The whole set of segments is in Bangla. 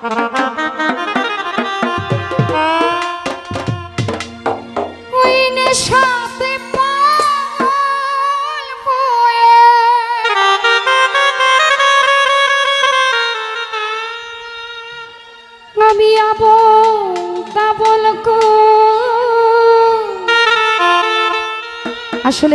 আসলে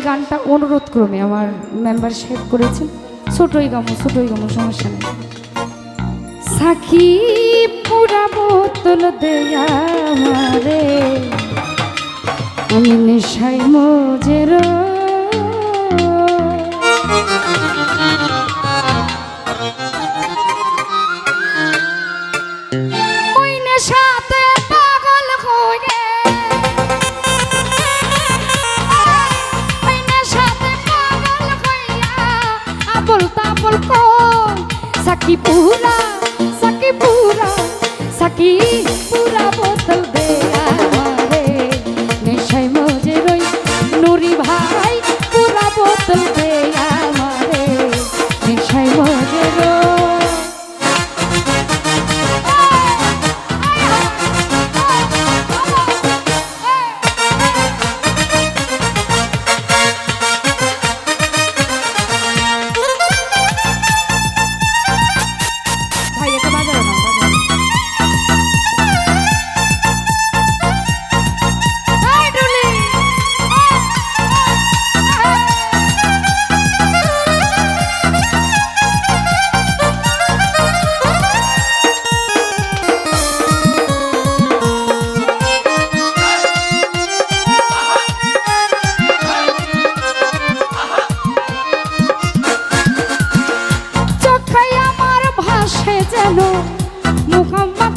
গানটা অনুরোধ ক্রমে আমার মেম্বার সাহেব করেছেন ছোটই গামো ছোটই গামো সমস্যা নেই। সাখী পুরা বোতল দেয়া মারে আমি নেশাই মজের সাকি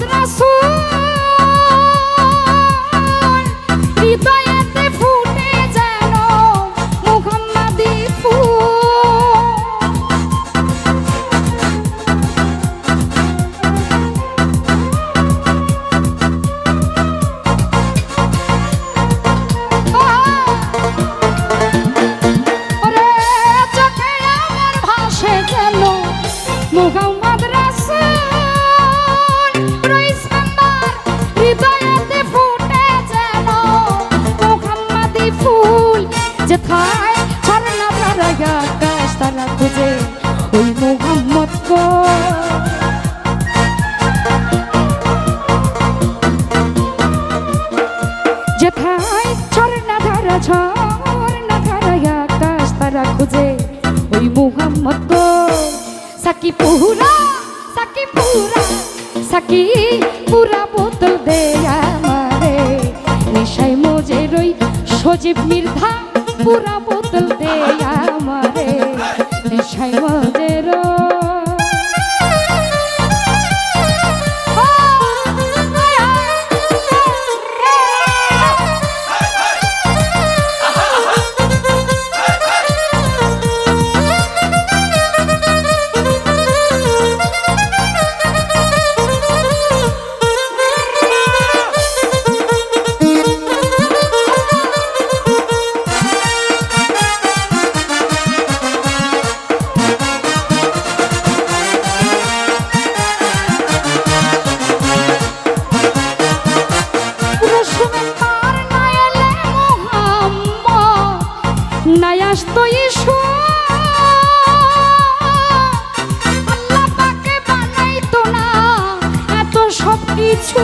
মুহাম্মদ ঝর্ণা ধারা ঝর্ণা ধারায় আকাশ তারা খুঁজে ওই মুহাম্মদ গো সাকি পুরা সাকি পুরা সাকি পুরা বোতল দে আমারে নেশাই মজে রই সজীব মির্ধা পুরা বোতল দে আমারে নেশাই মজে নাই আসতো ইসু আল্লাহ পাকে বানাইতো না এত সব কিছু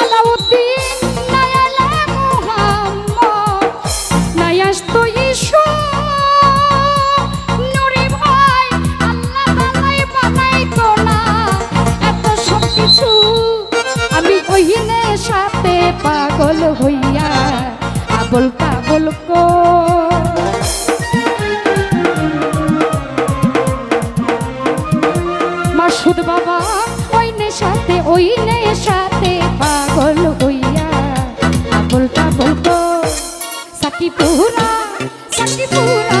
আলাউদ্দিন না পাগল হইয়া আবল পাগল কো মাসুদ বাবা ওই নেশাতে ওই নেশাতে পাগল হইয়া আবল পাগল কো সাকি পুরা সাকি পুরা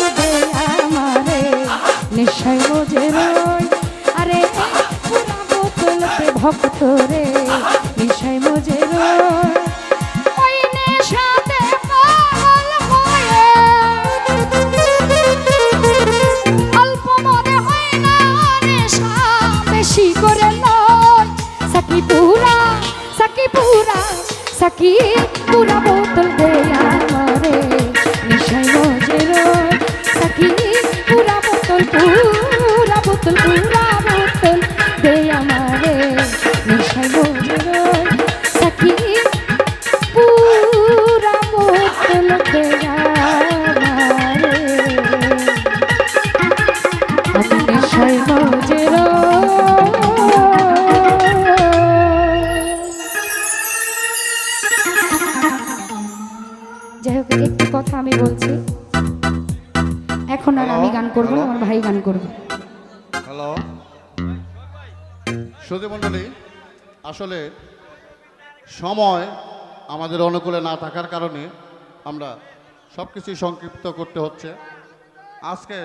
সাকি পুরা বোতল দে আমারে। নেশায় মজে সাকি। পুরা বোতল পুরা বোতল পুরা করব আমার ভাই গান করবে। হ্যালো সুধী মণ্ডলী আসলে সময় আমাদের অনুকূলে না থাকার কারণে আমরা সব কিছুই সংক্ষিপ্ত করতে হচ্ছে। আজকে